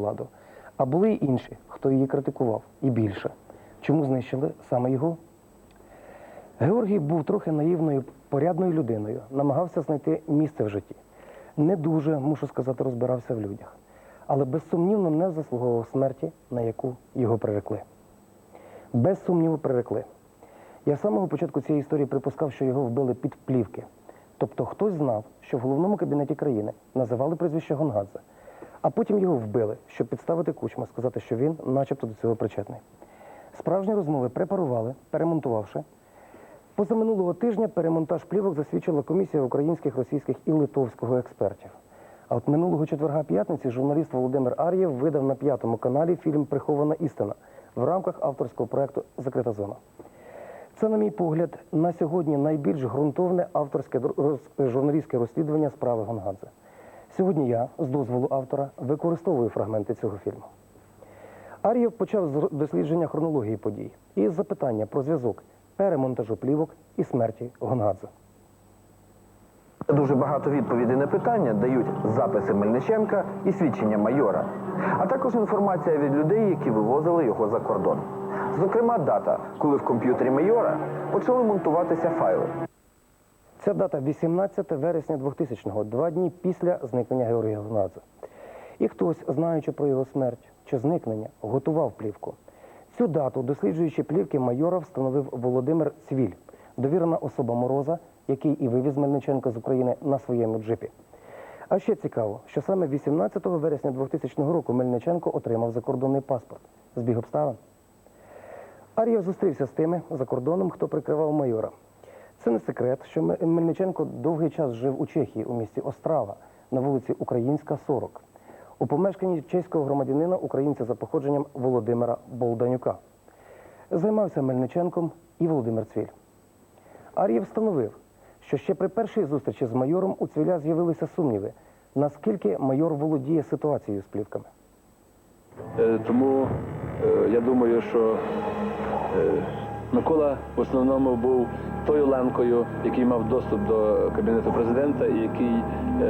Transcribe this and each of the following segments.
владу. А були й інші, хто її критикував, і більше. Чому знищили саме його? Георгій був трохи наївною, порядною людиною, намагався знайти місце в житті. Не дуже, мушу сказати, розбирався в людях, але безсумнівно не заслуговував смерті, на яку його прирекли. Без сумніву прирекли. Я з самого початку цієї історії припускав, що його вбили під плівки. Тобто хтось знав, що в головному кабінеті країни називали прізвище Гонгадзе, а потім його вбили, щоб підставити кучма, сказати, що він начебто до цього причетний. Справжні розмови препарували, перемонтувавши. Позаминулого тижня перемонтаж плівок засвідчила комісія українських, російських і литовського експертів. А от минулого четверга п'ятниці журналіст Володимир Ар'єв видав на п'ятому каналі фільм Прихована істина в рамках авторського проекту Закрита зона. Це, на мій погляд, на сьогодні найбільш ґрунтовне авторське журналістське розслідування справи Гонгадзе. Сьогодні я, з дозволу автора, використовую фрагменти цього фільму. Ар'єв почав з дослідження хронології подій і з запитання про зв'язок перемонтажу плівок і смерті Гонгадзе. Дуже багато відповідей на питання дають записи Мельниченка і свідчення майора, а також інформація від людей, які вивозили його за кордон. Зокрема, дата, коли в комп'ютері майора почали монтуватися файли. Ця дата 18 вересня 2000-го, два дні після зникнення Георгія Гонгадзе. І хтось, знаючи про його смерть чи зникнення, готував плівку. Цю дату, досліджуючи плівки майора, встановив Володимир Цвіль, довірена особа Мороза, який і вивіз Мельниченка з України на своєму джипі. А ще цікаво, що саме 18 вересня 2000 року Мельниченко отримав закордонний паспорт. Збіг обставин. Ар'єв зустрівся з тими за кордоном, хто прикривав майора. Це не секрет, що Мельниченко довгий час жив у Чехії у місті Острава на вулиці Українська, 40. У помешканні чеського громадянина українця за походженням Володимира Болданюка. Займався Мельниченком і Володимир Цвіль. Ар'єв встановив, що ще при першій зустрічі з майором у Цвіля з'явилися сумніви, наскільки майор володіє ситуацією з плівками. Е, Тому е, я думаю, що е, Микола в основному був тою ланкою, який мав доступ до кабінету президента і який е,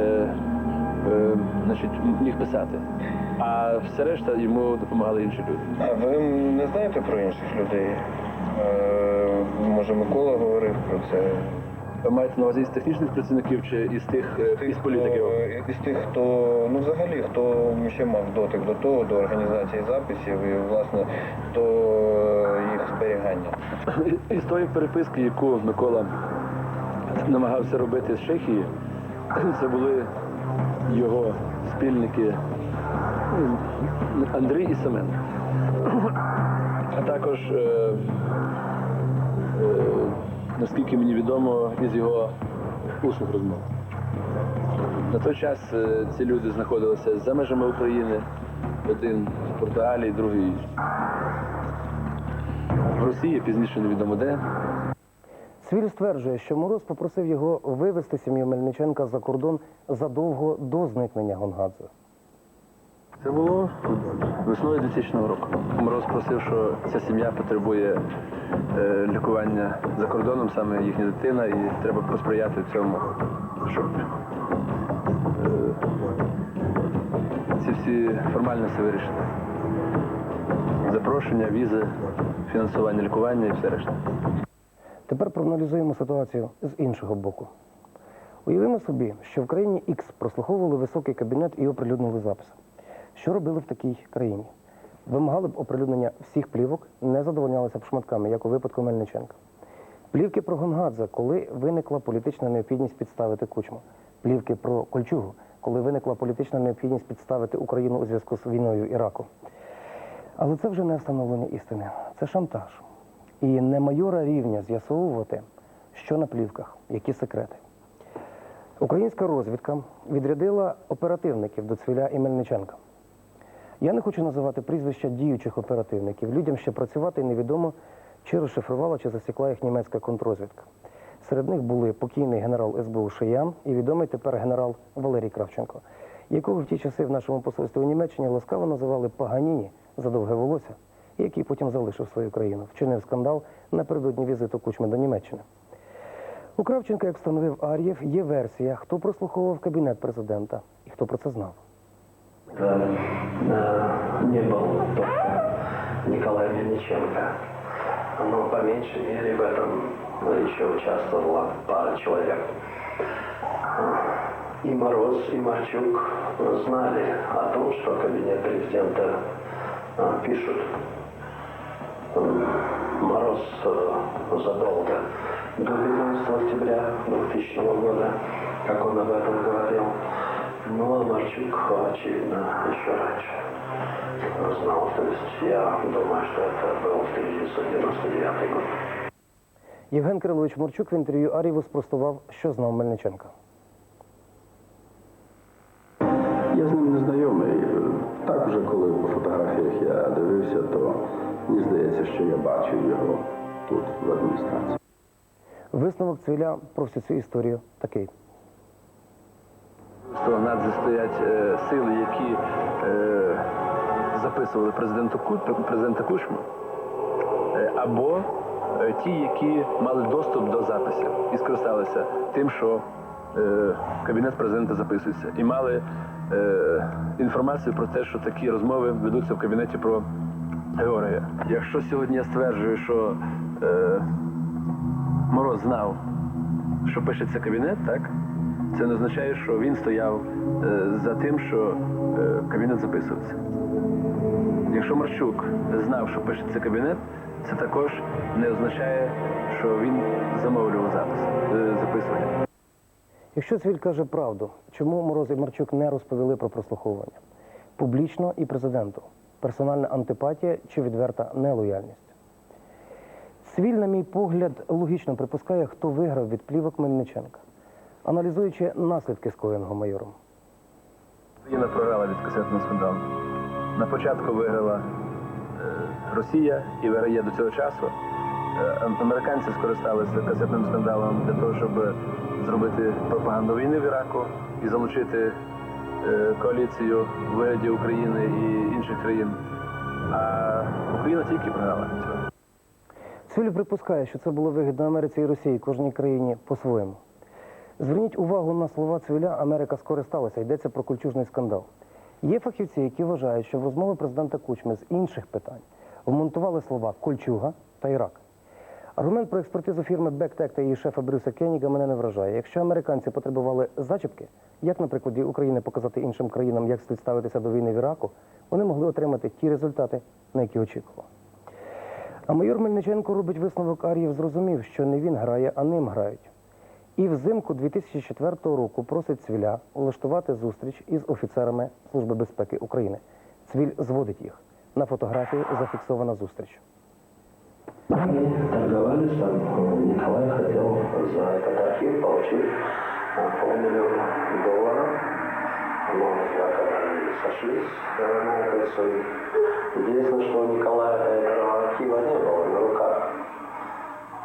е, значить, міг писати. А все решта йому допомагали інші люди. А ви не знаєте про інших людей? Е, може, Микола говорив про це? Ви маєте на увазі із технічних працівників чи із тих е, із політиків? Хто, із тих, хто ну взагалі хто ще мав дотик до того, до організації записів і власне до їх зберігання. Із тої переписки, яку Микола намагався робити з Чехії, це були його спільники Андрій і Семен. А також, е, е, наскільки мені відомо, із його усних розмов. На той час е, ці люди знаходилися за межами України, один в Португалії, другий в Росії, пізніше невідомо де. Цвіль стверджує, що Мороз попросив його вивезти сім'ю Мельниченка за кордон задовго до зникнення Гонгадзе. Це було весною 2000 року. Мороз просив, що ця сім'я потребує е, лікування за кордоном, саме їхня дитина, і треба посприяти цьому, щоб е, ці всі формальності вирішити. Запрошення, візи, фінансування лікування і все решта. Тепер проаналізуємо ситуацію з іншого боку. Уявимо собі, що в країні X прослуховували високий кабінет і оприлюднили записи. Що робили в такій країні? Вимагали б оприлюднення всіх плівок, не задовольнялися б шматками, як у випадку Мельниченка. Плівки про Гонгадзе, коли виникла політична необхідність підставити кучму. Плівки про Кольчугу, коли виникла політична необхідність підставити Україну у зв'язку з війною Іраку. Але це вже не встановлення істини, це шантаж. І не майора рівня з'ясовувати, що на плівках, які секрети. Українська розвідка відрядила оперативників до Цвіля і Мельниченка. Я не хочу називати прізвища діючих оперативників. Людям ще працювати невідомо, чи розшифрувала, чи засікла їх німецька контрозвідка. Серед них були покійний генерал СБУ Шиян і відомий тепер генерал Валерій Кравченко, якого в ті часи в нашому посольстві у Німеччині ласкаво називали Паганіні за довге волосся, який потім залишив свою країну, вчинив скандал напередодні візиту Кучми до Німеччини. У Кравченка, як встановив Ар'єв, є версія, хто прослуховував кабінет президента і хто про це знав. Не был только Николай Мельниченко. Но по меньшей мере в этом еще участвовала пара человек. И Мороз, и Марчук знали о том, что кабинет президента а, пишут. Мороз э, задолго до 15 октября 2000 года, как он об этом говорил. Ну, а Марчук, очевидно, еще раньше знал. То есть я думаю, что это был 1999 год. Євген Кирилович Мурчук в інтерв'ю Аріву спростував, що знав Мельниченка. Я з ним не знайомий. Так вже коли по фотографіях я дивився, то мені здається, що я бачив його тут, в адміністрації. Висновок Цвіля про всю цю історію такий. Що надзе стоять е, сили, які е, записували президенту президента Кучму, е, або е, ті, які мали доступ до записів і скористалися тим, що е, кабінет президента записується, і мали е, інформацію про те, що такі розмови ведуться в кабінеті про Георгія. Якщо сьогодні я стверджую, що е, Мороз знав, що пишеться кабінет, так? Це не означає, що він стояв е, за тим, що е, кабінет записувався. Якщо Марчук знав, що пишеться кабінет, це також не означає, що він замовлював запис, е, записування. Якщо Цвіль каже правду, чому Мороз і Марчук не розповіли про прослуховування? Публічно і президенту. Персональна антипатія чи відверта нелояльність? Цвіль, на мій погляд, логічно припускає, хто виграв від плівок Мельниченка, аналізуючи наслідки скоєного майором. Україна програла від касетного скандалу. На початку виграла е, Росія і виграє до цього часу. Е, американці скористалися касетним скандалом для того, щоб зробити пропаганду війни в Іраку і залучити е, коаліцію в вигляді України і інших країн. А Україна тільки програла від цього. Цвіль припускає, що це було вигідно Америці і Росії, кожній країні по-своєму. Зверніть увагу на слова Цвіля Америка скористалася, йдеться про кульчужний скандал. Є фахівці, які вважають, що в розмови президента Кучми з інших питань вмонтували слова Кольчуга та Ірак. Аргумент про експертизу фірми Бектек та її шефа Брюса Кеніга мене не вражає. Якщо американці потребували зачіпки, як на прикладі України показати іншим країнам, як слід ставитися до війни в Іраку, вони могли отримати ті результати, на які очікували. А майор Мельниченко робить висновок Ар'єв, зрозумів, що не він грає, а ним грають. І взимку 2004 року просить Цвіля влаштувати зустріч із офіцерами Служби безпеки України. Цвіль зводить їх. На фотографії зафіксована зустріч. Они торговались, там э, Николай хотел за этот архив получить э, полмиллиона долларов. Но как они сошлись э, на этой сумме. Единственное, что у Николая этого архива не было на руках.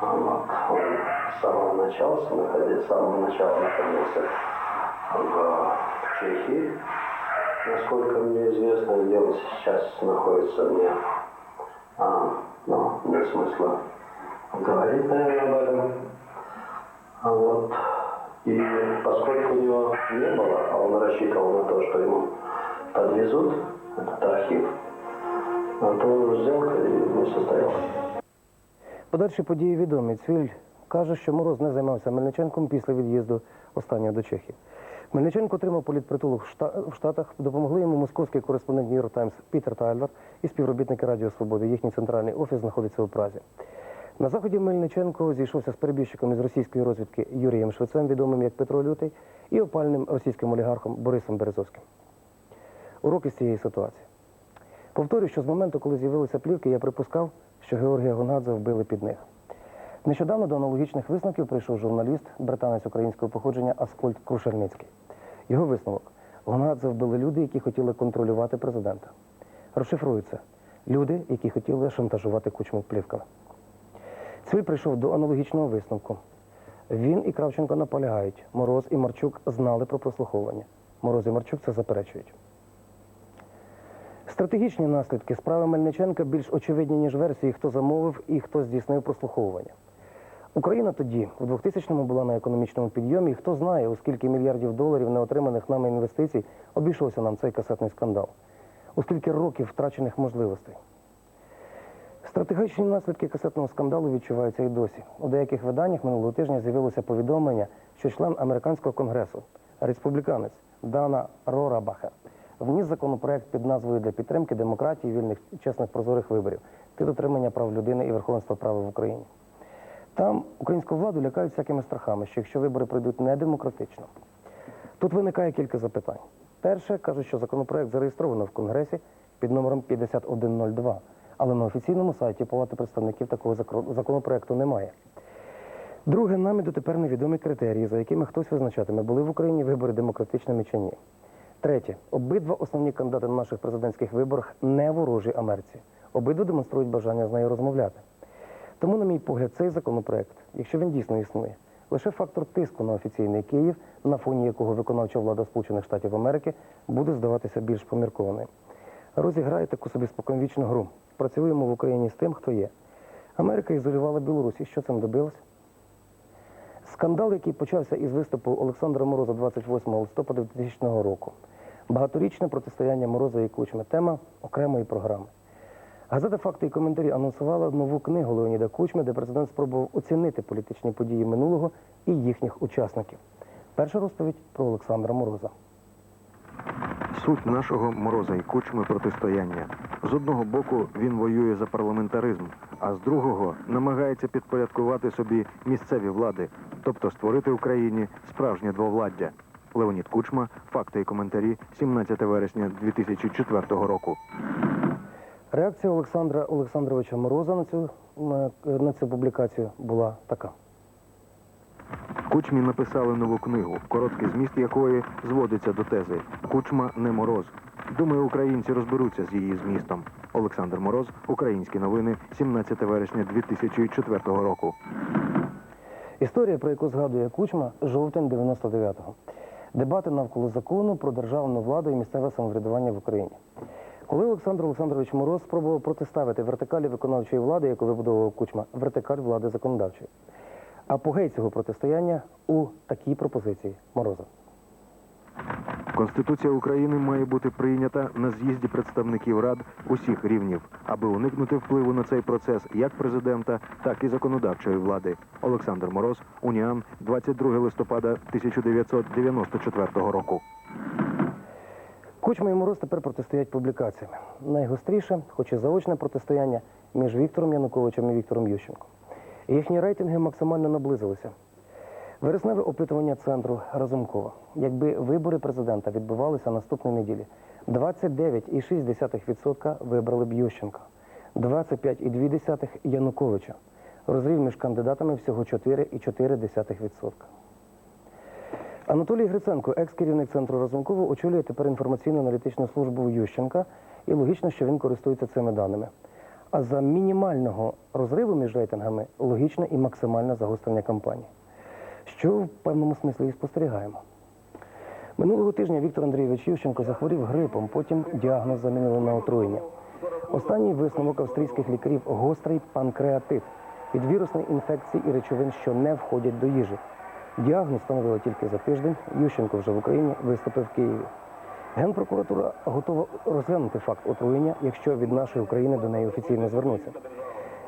А Вот. Он с самого начала находился, с самого начала находился в Чехии. Насколько мне известно, где он сейчас находится, мне а, ну, нет смысла говорить, наверное, об этом. А вот. И поскольку у него не было, а он рассчитывал на то, что ему подвезут этот архив, а то сделка и не состоялась. Подальші події відомі. Цвіль каже, що Мороз не займався Мельниченком після від'їзду останнього до Чехії. Мельниченко отримав політпритулок в Штатах. Допомогли йому московський кореспондент Нью-Йорк Таймс Пітер Тайлер і співробітники Радіо Свободи. Їхній центральний офіс знаходиться у Празі. На заході Мельниченко зійшовся з перебіжчиком із російської розвідки Юрієм Швецем, відомим як Петро Лютий, і опальним російським олігархом Борисом Березовським. Уроки з цієї ситуації. Повторюю, що з моменту, коли з'явилися плівки, я припускав, що Георгія Гонгадзе вбили під них. Нещодавно до аналогічних висновків прийшов журналіст, британець українського походження Аскольд Крушельницький. Його висновок Гонгадзе вбили люди, які хотіли контролювати президента. Розшифрується люди, які хотіли шантажувати кучму плівками. Цвіль прийшов до аналогічного висновку. Він і Кравченко наполягають. Мороз і Марчук знали про прослуховування. Мороз і Марчук це заперечують. Стратегічні наслідки справи Мельниченка більш очевидні, ніж версії, хто замовив і хто здійснив прослуховування. Україна тоді, у 2000-му, була на економічному підйомі, і хто знає, у скільки мільярдів доларів неотриманих нами інвестицій обійшовся нам цей касетний скандал. у стільки років втрачених можливостей. Стратегічні наслідки касетного скандалу відчуваються і досі. У деяких виданнях минулого тижня з'явилося повідомлення, що член американського конгресу, республіканець Дана Рорабахер, вніс законопроект під назвою для підтримки демократії, вільних чесних прозорих виборів та дотримання прав людини і верховенства права в Україні. Там українську владу лякають всякими страхами, що якщо вибори пройдуть недемократично, Тут виникає кілька запитань. Перше, кажуть, що законопроект зареєстровано в Конгресі під номером 5102, але на офіційному сайті Палати представників такого законопроекту немає. Друге, нам і дотепер невідомі критерії, за якими хтось визначатиме, були в Україні вибори демократичними чи ні. Третє, обидва основні кандидати на наших президентських виборах не ворожі Америці. Обидва демонструють бажання з нею розмовляти. Тому, на мій погляд, цей законопроект, якщо він дійсно існує, лише фактор тиску на офіційний Київ, на фоні якого виконавча влада Сполучених Штатів Америки буде здаватися більш поміркованою. Розіграє таку собі споконвічну гру. Працюємо в Україні з тим, хто є. Америка ізолювала Білорусь. І що цим добилось? Скандал, який почався із виступу Олександра Мороза 28 листопада 2000 року. Багаторічне протистояння Мороза і Кучми. Тема окремої програми. Газета «Факти і коментарі» анонсувала нову книгу Леоніда Кучми, де президент спробував оцінити політичні події минулого і їхніх учасників. Перша розповідь про Олександра Мороза. Суть нашого мороза і кучми протистояння. З одного боку він воює за парламентаризм, а з другого намагається підпорядкувати собі місцеві влади, тобто створити Україні справжнє двовладдя. Леонід Кучма, факти і коментарі, 17 вересня 2004 року. Реакція Олександра Олександровича Мороза на цю, на, на цю публікацію була така. Кучмі написали нову книгу, короткий зміст якої зводиться до тези Кучма не мороз. Думаю, українці розберуться з її змістом. Олександр Мороз, Українські новини, 17 вересня 2004 року. Історія, про яку згадує Кучма, жовтень 99-го. Дебати навколо закону про державну владу і місцеве самоврядування в Україні. Коли Олександр Олександрович Мороз спробував протиставити вертикалі виконавчої влади, яку вибудовував Кучма, вертикаль влади законодавчої. Апогей цього протистояння у такій пропозиції Мороза. Конституція України має бути прийнята на з'їзді представників рад усіх рівнів, аби уникнути впливу на цей процес як президента, так і законодавчої влади. Олександр Мороз, Уніан, 22 листопада 1994 року. Кучма і Мороз тепер протистоять публікаціями. Найгостріше, хоч і заочне протистояння між Віктором Януковичем і Віктором Ющенком. Їхні рейтинги максимально наблизилися. Вересневе опитування центру Разумкова. Якби вибори президента відбувалися наступної неділі, 29,6% вибрали б Ющенка, 25,2% Януковича. Розрив між кандидатами всього 4,4%. Анатолій Гриценко, екс-керівник центру Разумкова, очолює тепер інформаційно-аналітичну службу Ющенка, і логічно, що він користується цими даними. А за мінімального розриву між рейтингами логічне і максимальне загострення кампанії, що в певному смислі і спостерігаємо. Минулого тижня Віктор Андрійович Ющенко захворів грипом, потім діагноз замінили на отруєння. Останній висновок австрійських лікарів гострий панкреатит від вірусної інфекції і речовин, що не входять до їжі. Діагноз встановили тільки за тиждень. Ющенко вже в Україні виступив в Києві. Генпрокуратура готова розглянути факт отруєння, якщо від нашої України до неї офіційно звернуться.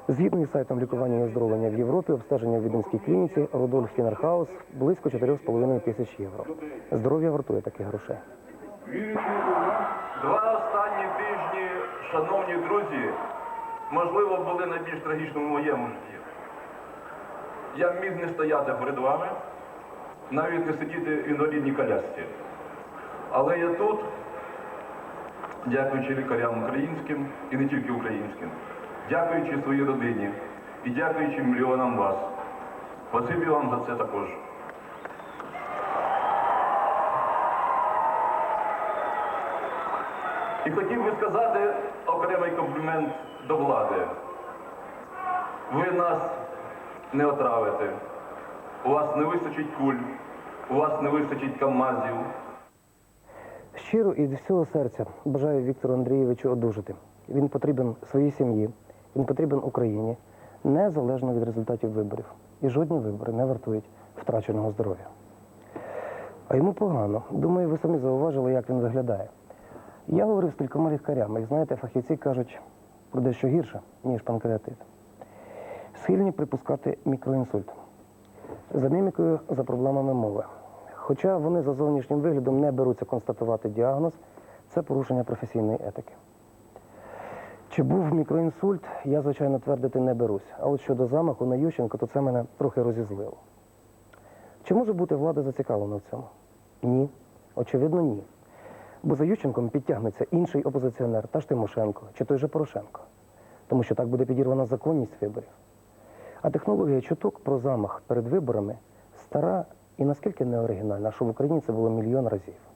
Згідно із сайтом лікування і оздоровлення в Європі, обстеження в віденській клініці Рудольф Фінерхаус близько 4,5 тисяч євро. Здоров'я вартує таких грошей. Два останні тижні, шановні друзі, можливо, були найбільш трагічними в моєму житті. Я міг не стояти перед вами, навіть не сидіти в інвалідній колясці. Але я тут, дякуючи лікарям українським і не тільки українським, дякуючи своїй родині і дякуючи мільйонам вас. Спасибі вам за це також. І хотів би сказати окремий комплімент до влади. Ви нас не отравите. У вас не вистачить куль, у вас не вистачить камазів. Щиро і від всього серця бажаю Віктору Андрійовичу одужати. Він потрібен своїй сім'ї, він потрібен Україні, незалежно від результатів виборів. І жодні вибори не вартують втраченого здоров'я. А йому погано. Думаю, ви самі зауважили, як він виглядає. Я говорив з кількома лікарями, і знаєте, фахівці кажуть про дещо гірше, ніж панкреатит. Схильні припускати мікроінсульт. За мімікою, за проблемами мови. Хоча вони за зовнішнім виглядом не беруться констатувати діагноз, це порушення професійної етики. Чи був мікроінсульт, я, звичайно, твердити не берусь. А от щодо замаху на Ющенко, то це мене трохи розізлило. Чи може бути влада зацікавлена в цьому? Ні. Очевидно, ні. Бо за Ющенком підтягнеться інший опозиціонер, та ж Тимошенко, чи той же Порошенко. Тому що так буде підірвана законність виборів. А технологія чуток про замах перед виборами стара і наскільки неоригінальна, що в Україні це було мільйон разів.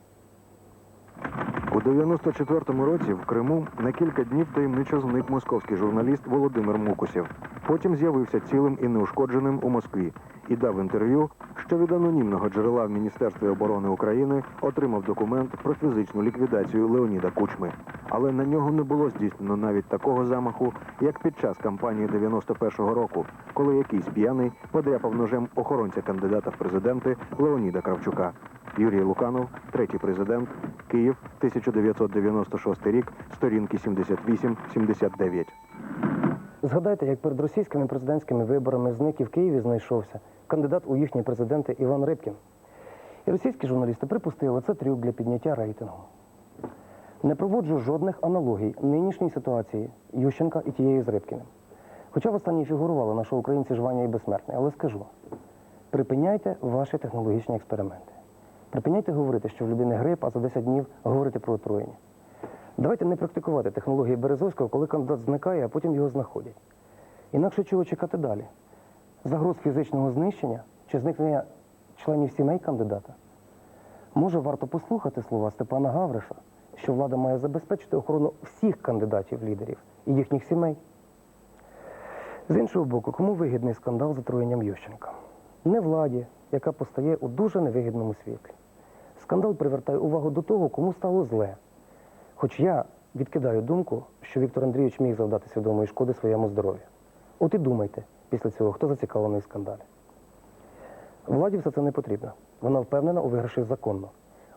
У 94-му році в Криму на кілька днів таємничо зник московський журналіст Володимир Мукусєв. Потім з'явився цілим і неушкодженим у Москві і дав інтерв'ю, що від анонімного джерела в Міністерстві оборони України отримав документ про фізичну ліквідацію Леоніда Кучми. Але на нього не було здійснено навіть такого замаху, як під час кампанії 91-го року, коли якийсь п'яний подряпав ножем охоронця кандидата в президенти Леоніда Кравчука. Юрій Луканов, третій президент, Київ, 1996 рік, сторінки 78-79. Згадайте, як перед російськими президентськими виборами зник і в Києві знайшовся кандидат у їхні президенти Іван Рибкін. І російські журналісти припустили, це трюк для підняття рейтингу. Не проводжу жодних аналогій нинішній ситуації Ющенка і тієї з Рибкіним. Хоча в останній фігурували наші українці жвання і безсмертні, але скажу: припиняйте ваші технологічні експерименти. Припиняйте говорити, що в людини грип, а за 10 днів говорити про отруєння. Давайте не практикувати технології Березовського, коли кандидат зникає, а потім його знаходять. Інакше чого чекати далі? Загроз фізичного знищення чи зникнення членів сімей кандидата? Може, варто послухати слова Степана Гавриша, що влада має забезпечити охорону всіх кандидатів-лідерів і їхніх сімей? З іншого боку, кому вигідний скандал з отруєнням Ющенка? Не владі, яка постає у дуже невигідному світлі. Скандал привертає увагу до того, кому стало зле. Хоч я відкидаю думку, що Віктор Андрійович міг завдати свідомої шкоди своєму здоров'ю. От і думайте після цього, хто зацікавлений в скандалі. Владі все це не потрібно. Вона впевнена у виграші законно.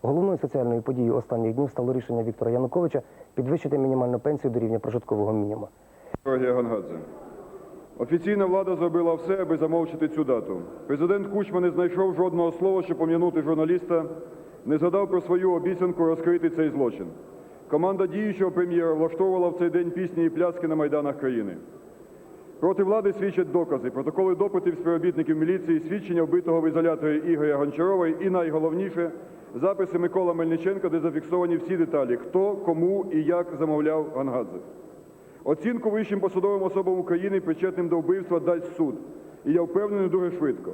Головною соціальною подією останніх днів стало рішення Віктора Януковича підвищити мінімальну пенсію до рівня прожиткового мінімуму. Офіційна влада зробила все, аби замовчити цю дату. Президент Кучма не знайшов жодного слова, щоб пом'янути журналіста, не згадав про свою обіцянку розкрити цей злочин. Команда діючого прем'єра влаштовувала в цей день пісні і пляски на майданах країни. Проти влади свідчать докази, протоколи допитів співробітників міліції, свідчення вбитого в ізоляторі Ігоря Гончарова і найголовніше записи Микола Мельниченка, де зафіксовані всі деталі, хто, кому і як замовляв Гангадзе. Оцінку вищим посадовим особам України, причетним до вбивства, дасть суд. І я впевнений дуже швидко.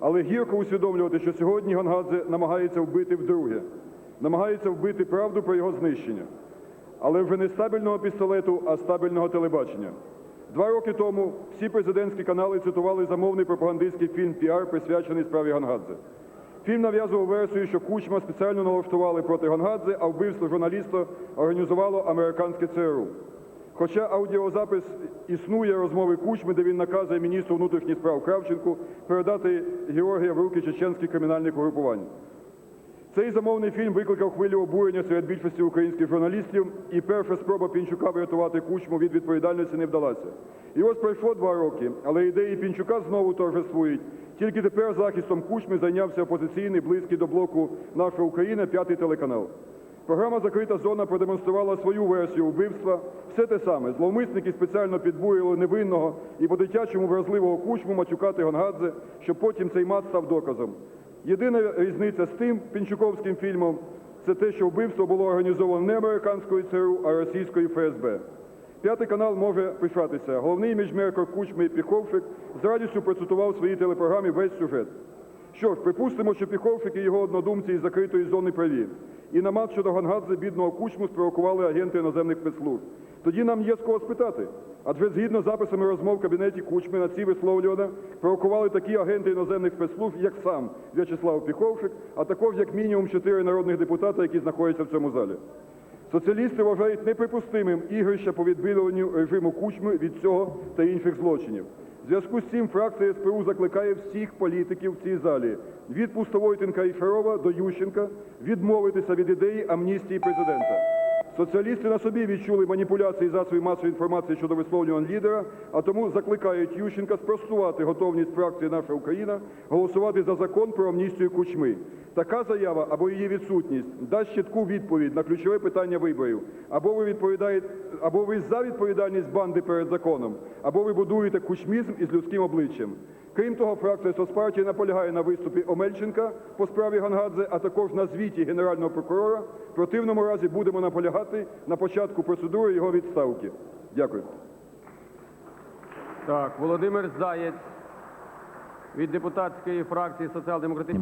Але гірко усвідомлювати, що сьогодні Гонгадзе намагається вбити вдруге, намагається вбити правду про його знищення. Але вже не стабільного пістолету, а стабільного телебачення. Два роки тому всі президентські канали цитували замовний пропагандистський фільм Піар, присвячений справі Гонгадзе. Фільм нав'язував версію, що Кучма спеціально налаштували проти Гонгадзе, а вбивство журналіста організувало американське ЦРУ. Хоча аудіозапис існує розмови Кучми, де він наказує міністру внутрішніх справ Кравченку передати Георгія в руки чеченських кримінальних угрупувань. Цей замовний фільм викликав хвилю обурення серед більшості українських журналістів, і перша спроба Пінчука врятувати Кучму від відповідальності не вдалася. І ось пройшло два роки, але ідеї Пінчука знову торжествують. Тільки тепер захистом Кучми зайнявся опозиційний, близький до блоку «Наша Україна» п'ятий телеканал. Програма Закрита зона продемонструвала свою версію вбивства. Все те саме. Зловмисники спеціально підбурювали невинного і по-дитячому вразливого кучму матюкати Гонгадзе, щоб потім цей мат став доказом. Єдина різниця з тим пінчуковським фільмом це те, що вбивство було організовано не американською ЦРУ, а російською ФСБ. П'ятий канал може пишатися. Головний міжмеркор Кучми Піховшик з радістю процитував в своїй телепрограмі весь сюжет. Що ж, припустимо, що Піховшик і його однодумці із закритої зони праві. І на мат щодо Гонгадзе бідного кучму спровокували агенти іноземних спецслужб. Тоді нам є з кого спитати. Адже згідно з записами розмов в кабінеті Кучми на ці висловлювання провокували такі агенти іноземних спецслужб, як сам В'ячеслав Піховшик, а також як мінімум чотири народних депутата, які знаходяться в цьому залі. Соціалісти вважають неприпустимим ігрища по відбілюванню режиму Кучми від цього та інших злочинів. Зв'язку з цим фракція СПУ закликає всіх політиків в цій залі від пустової Тинка і Шарова до Ющенка відмовитися від ідеї амністії президента. Соціалісти на собі відчули маніпуляції засобів масової інформації щодо висловлювань лідера, а тому закликають Ющенка спростувати готовність фракції Наша Україна голосувати за закон про амністію кучми. Така заява або її відсутність дасть чітку відповідь на ключове питання виборів. Або ви відповідаєте, або ви за відповідальність банди перед законом, або ви будуєте кучмізм із людським обличчям. Крім того, фракція Соцпартії наполягає на виступі Омельченка по справі Гангадзе, а також на звіті генерального прокурора. В противному разі будемо наполягати на початку процедури його відставки. Дякую. Так, Володимир Заєць від депутатської фракції соціал-демократичної.